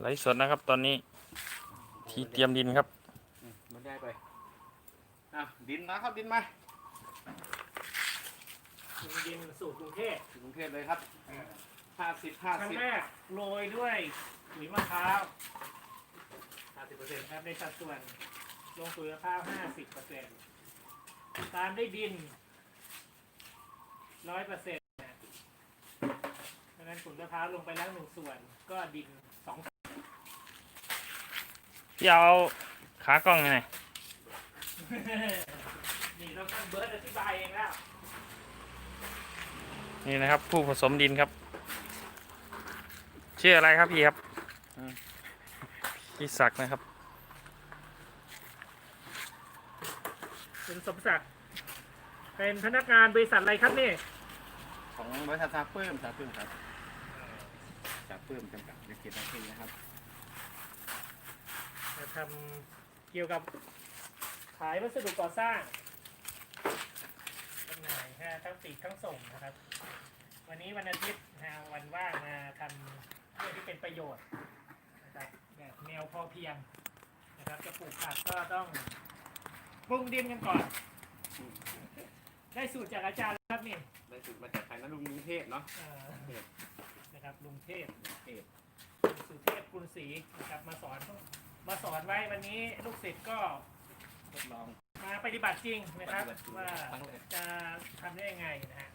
ไลฟ์สดนะครับตอนนี้ที่เตรียมดินครับอืมมันได้ไปอะดินนะครับดินมาดินสู่กรุงเทพถึงกรุงเทพเลยครับห้าสิบห้าครั้งสิบแรกโรยด้วยปุ๋ยมะพร้าวห้าสิบเปอร์เซ็นต์ครับในสัดส่วนลงปุ๋ยมะพร้าว50เปอร์เซ็นต์ตามด้วยดิน100เปอร์เซ็นต์ดังนั้นปุ๋ยมะพร้าวลงไปแล้วหนึ่งส่วน ก็ดินสองส่วน พี่เอาขากล้องยังไงนี่เราต้องเบิร์ดอธิบายเองแล้ว นี่นะครับ ผู้ผสมดินครับ ชื่ออะไรครับพี่ครับพี่ศักดิ์นะครับคุณสมศักดิ์เป็นพนักงานบริษัทอะไรครับนี่ ของบริษัทซาเพิ่มซาเพิ่มครับซาเพิ่มจำกัดในเขตบางพลีนะครับมา ทำเกี่ยวกับขายวัสดุก่อสร้างจำหน่ายฮะทั้งปีกทั้งส่งนะครับ วันนี้วันอาทิตย์นะฮะวันว่างมาทำเรื่องที่เป็นประโยชน์นะครับแบบแนวพอเพียงนะครับจะปลูกผักก็ต้องปรุงดินกันก่อน ได้สูตรจากอาจารย์แล้วครับนี่ได้สูตรมาจากไทยนะลุงกรุงเทพเนาะเอ่อเทพนะครับลุงเทพเทพสุเทพกุลศรีนะครับมาสอน มาสอนไว้วันนี้ลูกศิษย์ก็ทดลอง มาปฏิบัติจริงนะครับ ปฏิบัติจริงว่าครั้งแรก จะทำได้ยังไงนะฮะ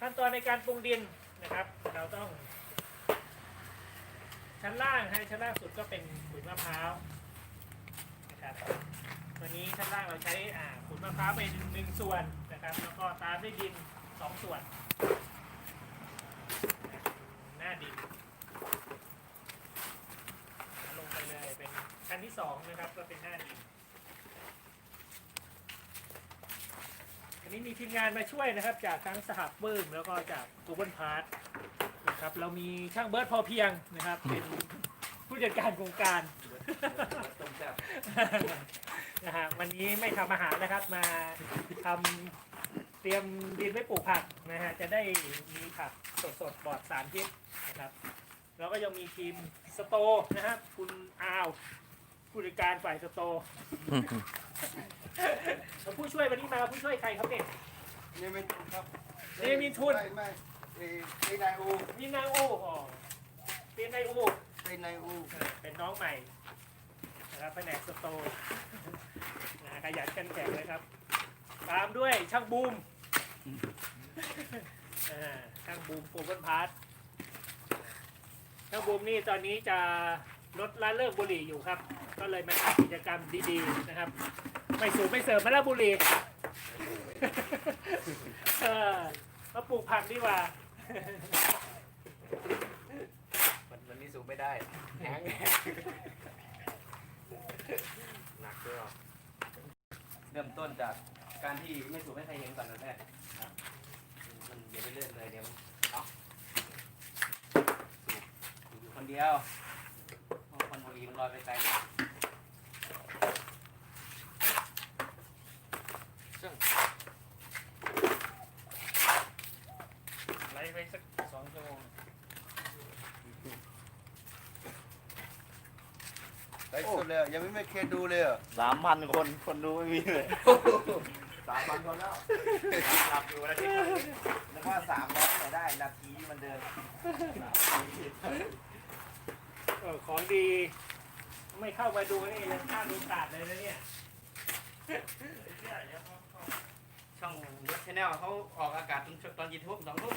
ขั้นตอนในการปรุงดินนะครับ เราต้อง ชั้นล่างให้ชั้นล่างสุดก็เป็นขุยมะพร้าวนะครับวันนี้ชั้นล่างเราใช้อ่าขุยมะพร้าวเป็นหนึ่งส่วนนะครับ แล้วก็ตามด้วยดินสองส่วน หน้าดิน ลงไปเลยเป็นชั้น ที่สองนะครับก็เป็นหน้าดินอันนี้มีทีมงานมาช่วยนะครับ จากทั้งสหับปื้มแล้วก็จาก Google p a r t นะครับเรามีช่างเบิร์ดพอเพียงนะครับ เป็นผู้จัดการโครงการต้มแซ่บนะฮะวันนี้ไม่ทำอาหารนะครับมาทำเตรียมดินไว้ปลูกผักนะฮะจะได้มีผักสดๆปลอดสารพิษนะครับ แล้วก็ยังมีทีมสโตร์นะครับคุณอาว ผู้จัดการฝ่ายสโตร์แล้วผู้ช่วยวันนี้มาผู้ช่วยใครครับเนี่ยนี่ไม่ทุนครับนี่มีทุนไม่ไม่เอ่อเป็นนายอูนี่นางโออ๋อเป็นนายโอเป็นนายอูเป็นน้องใหม่นะครับแผนกสโตร์นะขยันกันแข็งเลยครับ ตามด้วยช่างบูมอ่าช่างบูมโกลบอลพาร์ทช่างบูมนี่ตอนนี้จะ ลดละเลิกบุหรี่อยู่ครับ ก็เลยมาทำกิจกรรมดีๆนะครับ ไม่สูบไม่เสริมมาละบุหรี่เออมาปลูกผักดีกว่าวันวันนี้สูบไม่ได้แหงหนักด้วยเริ่มต้นจากการที่ไม่สูบให้ใครเห็นก่อนนะแม่มันเดี๋ยวไปเรื่อยเลยเดี๋ยวเนาะสูบอยู่คนเดียว หรีมันลอยไปไกลไลฟ์ไปสักสองชั่วโมงไลฟ์สดเลยอะยังไม่ไม่เคยดูเลยอะสามพันคนคนดูไม่มีเลยสามพันคนแล้วหลับอยู่นาทีนึกว่าสามร้อยไหนได้นาทีมันเดิน เออของดี ไม่เข้ามาดูนี่ยังข้ามดูขาดเลยนะเนี่ยช่องรถชแนลเขาออกอากาศตอนตอนยี่ทุ่มสองทุ่ม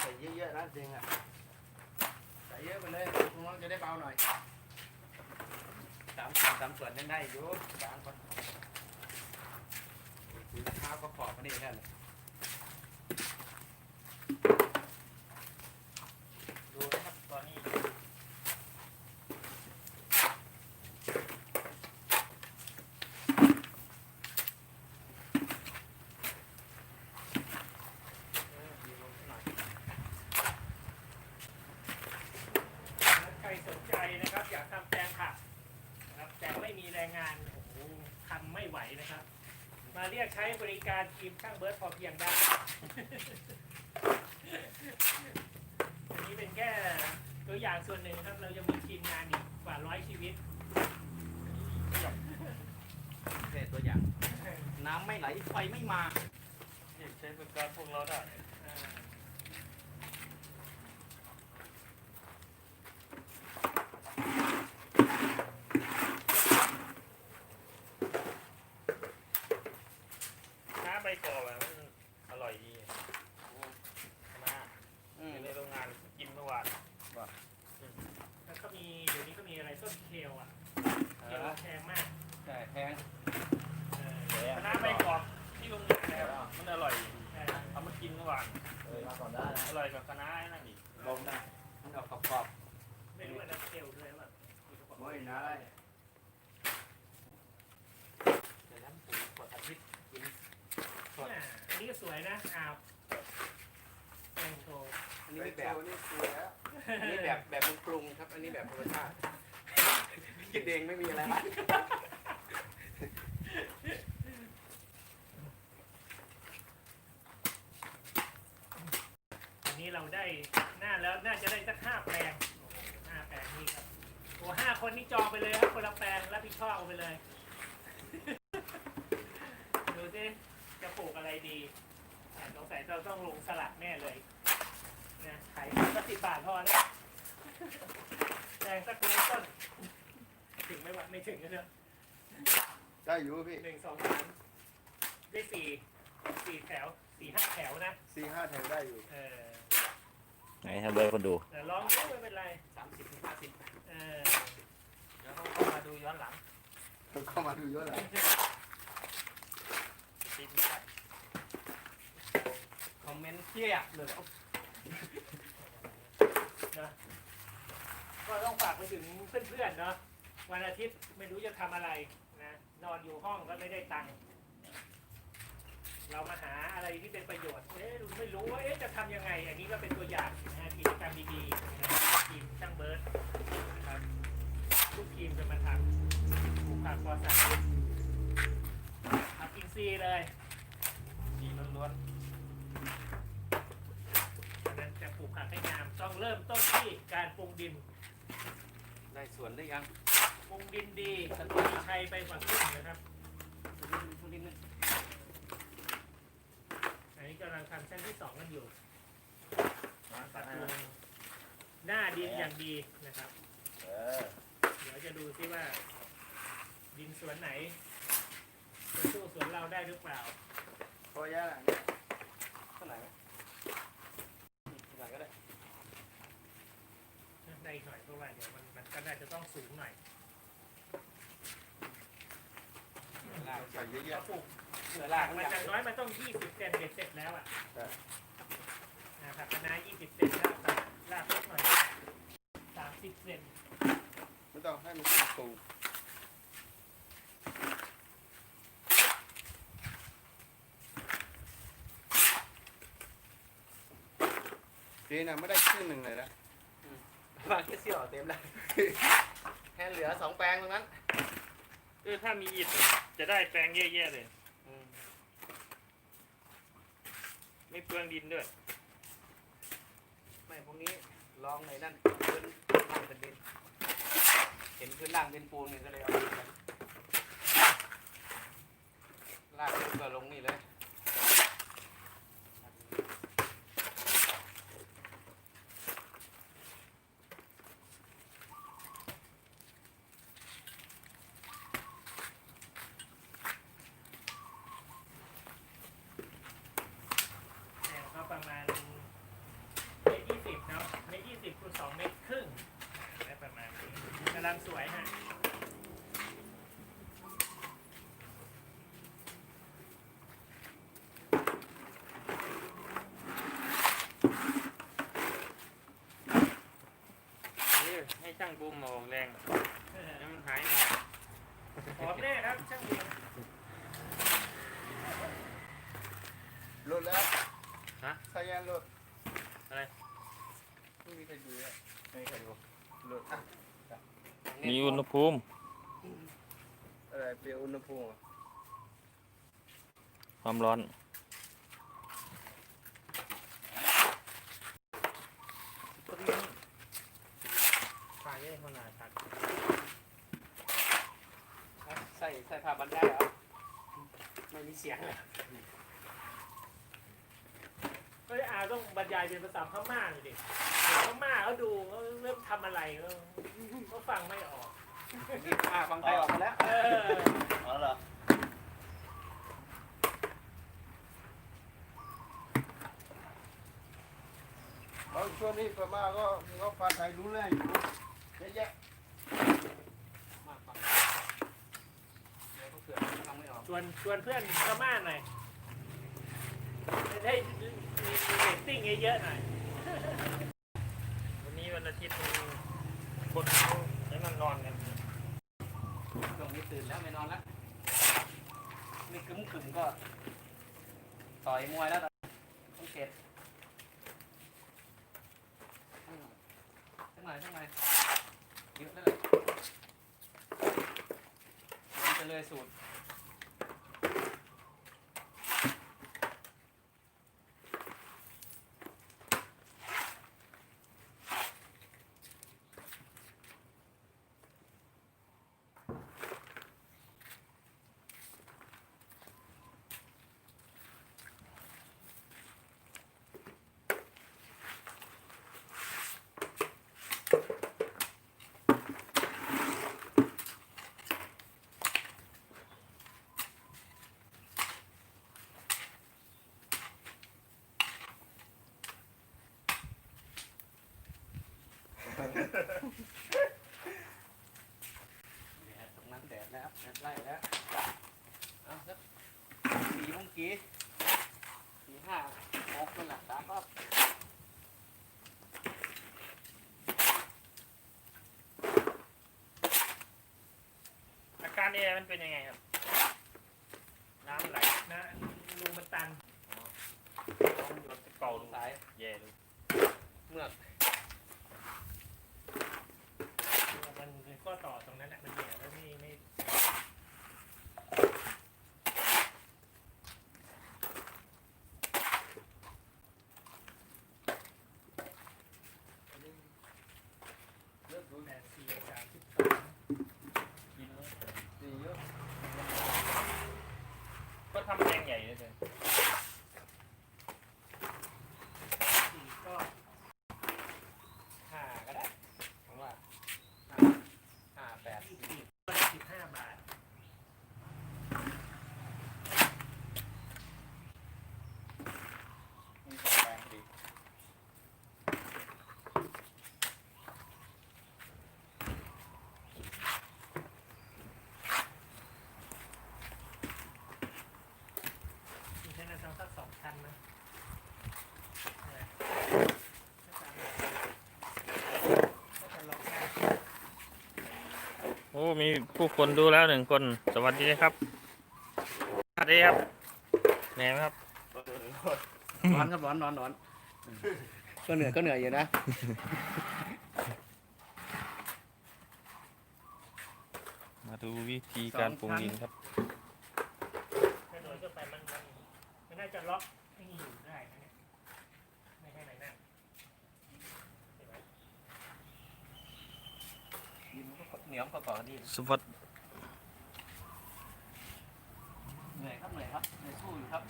ใส่เยอะๆนะจริงอะ ใส่เยอะไปเลยคุณน้องจะได้เบาหน่อยสามส่วนสามส่วนยัง ได้อยู่สามคนถือเท้าก็ขอบมานี่แค่นั้นดูนะครับตอนนี้ ใครสนใจนะครับ อยากทำแปลงผัก มาเรียกใช้บริการทีมช่างเบิร์ดพอเพียงได้ อันนี้เป็นแค่ตัวอย่างส่วนหนึ่งครับ เราจะมีทีมงานอีกกว่าร้อยชีวิต แค่ตัวอย่าง น้ำไม่ไหลไฟไม่มานี่ใช้บริการพวกเราได้ อ่าน้าใบกอกแบบมันอร่อยดีมา อื อ ม ยู่ในโรงงานกินเมื่อวาน แล้วก็มีเดี๋ยวนี้ก็มีอะไรต้นเคลอะ เอ เคล อ แพงมาก ใช่แพง เออ คณะใบกอกที่โรงงานแล้วมันอร่อย เออ เอามากินเมื่อวาน มาก่อนได้นะ อร่อยกว่าคณะไอ้นั่นอีก ลมนะมันออกกรอบ ไม่รู้ว่าน้ำเคลด้วยว่า ไม่นะ ๆเดี๋ยวน้ำปุ๋ยกดอาทิตย์กินสด อ่าอันนี้ก็ สวยนะอ้าวแตงโตอันนี้ไปไม่แบแบบบนี่สวยแล้วอันนี้แบบแบบมันปรุงครับ อันนี้แบบธรรมชาติกินเองไม่มีอะไรมากอันนี้เราได้หน้าแล้วน่าจะได้สักห้าแปลงโอ้โหห้าแปลงนี่ครับโอ้ห้าคนนี่จองไปเลยครับคนละแปลงรับผิดชอบเอาไปเลย ดูสิจะ ปลูกอะไรดีอ่าสงสัยเราต้องลงสลัดแน่เลยนะขายก็สิบบาทพอนะแดงสักคนต้น ถึงไหม่วะไม่ถึงนะเนี่ยได้อยู่พี่หนึ่งสองสามได้สี่สี่แถวสี่ห้าแถวนะ สี่ห้าแถวได้อยู่ เออไหนให้เบิร์ดคนดู แต่ลองดูไม่เป็นไรสามสิบถึงห้าสิบเออ เดี๋ยวเขาเข้ามาดูย้อนหลัง เข้ามาดูเยอะเลย ทีมได้ คี้ยเลยนะก็ต้องฝากไปถึงเพื่อนๆเนาะวันอาทิตย์ไม่รู้จะทำอะไรนะนอนอยู่ห้องก็ไม่ได้ตังค์เรามาหาอะไรที่เป็นประโยชน์ เอ๊ะไม่รู้ว่าเอ๊ะจะทำยังไง อันนี้ก็เป็นตัวอย่างนะกิจกรรมดีๆนะครีมช่างเบิร์ดนะครับทุกทีมจะมาทำปลูกผักปลอดสารพิษผักอินทรีย์เลยดีล้วนดังนั้นจะปลูกผัก ให้งามต้องเริ่มต้นที่การปรุงดินได้สวนหรือยังปรุงดินดีมีชัยไปกว่าครึ่งนะครับทุกนิดนึงอันนี้กำลังทำชั้นที่สองกันอยู่ๆมาปตัรัดบให้ปรุมางหน้าดินอย่างดีนะครับ เออเดี๋ยวจะดูซิว่า ดินสวนไหนจะสู้สวนเราได้หรือเปล่าพอแย่ละเท่าไหร่ไหมเท่าไหร่ก็ได้ ได้อีกหน่อยเพราะว่าเดี๋ยวมันมันก็น่าจะต้องสูงหน่อยลากใส่เยอะเราปลูกเหลือลากมันมันอย่างน้อยมันต้อง 20เซนเบ็ดเสร็จแล้วอะนะครับคณะ20เซนแล้วตัดรากเล็กหน่อย30เซนๆไม่ต้องให้มันสูงดีนะไม่ได้ครึ่งหนึ่งเลยนะ วางแค่เสี้ยวเต็มแล้วแค่เหลือสองแปลงตรงนั้นเออถ้ามีอิฐจะได้แปลงแย่ๆเลย อืมไม่เปลืองดินด้วย ไม่พวกนี้ลองในนั่นพื้นล่างเป็นดิน เห็นพื้นล่างเป็นปูนเนี่ยก็เลยเอาดินกันลากก็ลงนี่เลย แนวก็ประมาณเมตรยี่สิบเนาะเมตรยี่ สิบคูณสองเมตรครึ่งได้ประมาณนี้กำลังสวยฮะนี่ให้ช่างบูมมาออกแรงให้มันหายหมดหอมแน่ครับช่างเบียร์ลดแล้วฮะใส่ยางลดอะไรไม่มีใครดูอะไม่มีใครดูลดอะมีอุณหภูมิอะไรเปลี่ยนอุณหภูมิอะความร้อนไฟเล่นคนหนาครับใส่ใส่ผ้าบันได้เหรอไม่มีเสียงเลยเฮ้ยอา ต้องบรรยายเป็นภาษาพม่าหน่อยดิพม่าเขาดูเขาเริ่มทำอะไรเขาเขาฟังไม่ออกนี่ผ้าบางไทยออกมาแล้วเออ อ๋อเหรอบางช่วงนี้พม่าก็ก็ภาษาไทยรู้เรื่องอยู่เยอะแยะมากกว่าเดี๋ยวเขาเผื่อฟังไม่ออกชวนชวนเพื่อนพม่าหน่อยให้มีมี เรตติ้งเยอะๆหน่อย วันนี้วันอาทิตย์คนเขาให้มันนอนกันช่วงนี้ตื่นแล้วไม่นอนแล้วนี่กึ้มขึมก็ ต่อยมวยแล้วต้องเก็ดสักหน่อยสักหน่อยเยอะแล้วเลยจะเลยสูตร เนี่ยตรงนั้นแดดแล้วแดดไล่แล้ว เอาสักสี่โมงกี่สี่ห้าหกนั่นแหละสามรอบ อาการแอร์ มันเป็นยังไงครับ น้ำไหลนะรูมันตันต้องหยดเก่าดูสายแย่ดูเมือกมันเป็นข้อต่อตรงนั้นแหละมันเหนียวแล้วไม่ไม่ เลิกดู แปดสี่สามสิบสอง กินแล้ว ดีเยอะ ก็ทำแรงใหญ่เลยเลย สี่ก็ ห้าก็ได้ผมว่าห้าห้าแปด ยี่สิบก็สิบห้าบาท มีสองแปลงพอดี มีแค่นั้นต้องสักสองพันนะเออก็จะลองได้ โอ้ มีผู้คนดูแล้วหนึ่งคน สวัสดีครับ สวัสดีครับเหนื่อยไหมครับ ร้อนครับร้อนร้อนร้อนก็เหนื่อยก็เหนื่อยอยู่นะ มาดูวิธีการปรุงดินครับ ถ้าโดยทั่วไปมันมันมันน่าจะล็อกให้อยู่ได้นะเนี่ยไม่ใช่ไหนนั่นเห็นไหม ดินมั นก็เหนียวก็ก่อดีสวัสดเหนื่อยครับเหนื่อยครับเหนื่อยสู้อยู่ครับ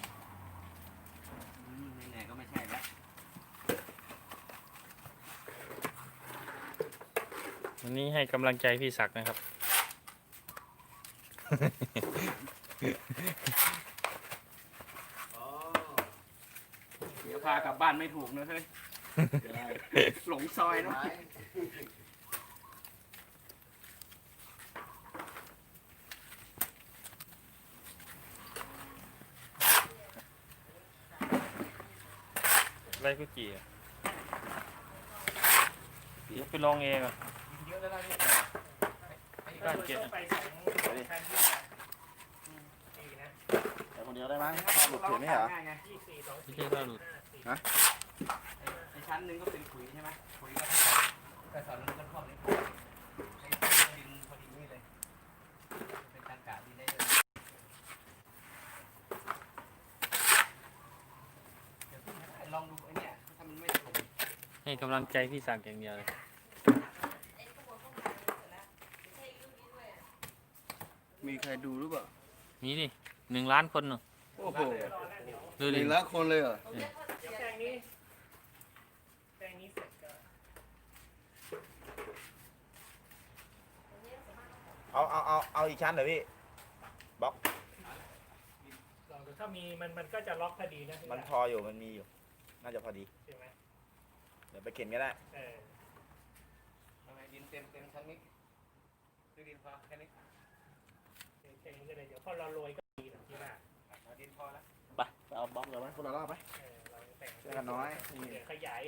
อืมเหนื่อยก็ไม่ใช่แล้ววันนี้ให้กำลังใจพี่ศักดิ์นะครับ เดี๋ยวพากลับบ้านไม่ถูกนะเฮ้ยหลงซอยเนาะ ไม้ไรกุจีอะเดี๋ยวไปลองเองอะเยอะแล้วนะเนี่ยก็โดยทั่วไปสองพันยี่ดีนะแต่คนเดียวได้มั้งหลุดเขียนไม่เหรอไม่ใช่ว่าหลุดห้าสี่ไอชั้นหนึงก็เป็นขุยใช่ไหมขุยก็ใส่กระสอบนึงก็ครอบนี้ไอ้ดินพอดีนี่เลยเป็นการกาดดีได้เลย ให้กำลังใจพี่ศักดิ์อย่างเดียวเลย มีใครดูหรือเปล่ามีนี่หนึ่งล้านคนเนอะโอ้โหรอแล้วเดี๋ยวดูหดินึ่งล้านคนเลยเหรอเดี๋ยวแปลงนี้แปลงนี้เสร็จก็เอาเอาเอาเอาอีกชั้นเหรอพี่ลองดูถ้ามีมันมันก็จะล็อกพอดีนะพี่มันศักดิ์พออยู่มันมีอยู่ น่าจะพอดี ใช่ไหมเดี๋ยวไปเข็นก็ได้ เออทำไมดินเต็มเต็มชั้นนี้ด้วยดินพอแค่นี้แค่นี้ก็เลยเดี๋ยวพอเราโรยก็ดีนะพี่ว่าเอาดินพอแล้วไปไปเอาบล็อกเลยไหมคนละรอบไหม เออเราแต่งเสื้อกันน้อยนี่เดี๋ยวขยาย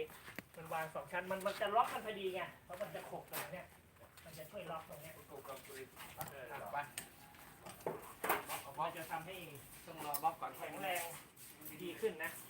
มันวางสองชั้นมันมันจะล็อกกันพอดีไงเพราะมันจะขบกันเนี่ยมันจะช่วยล็อกตรงเนี้ยปลูกกับปุ๋ยเออไปมันจะทำให้ต้องรอบล็อกก่อนแข็งแรงดีขึ้นนะเ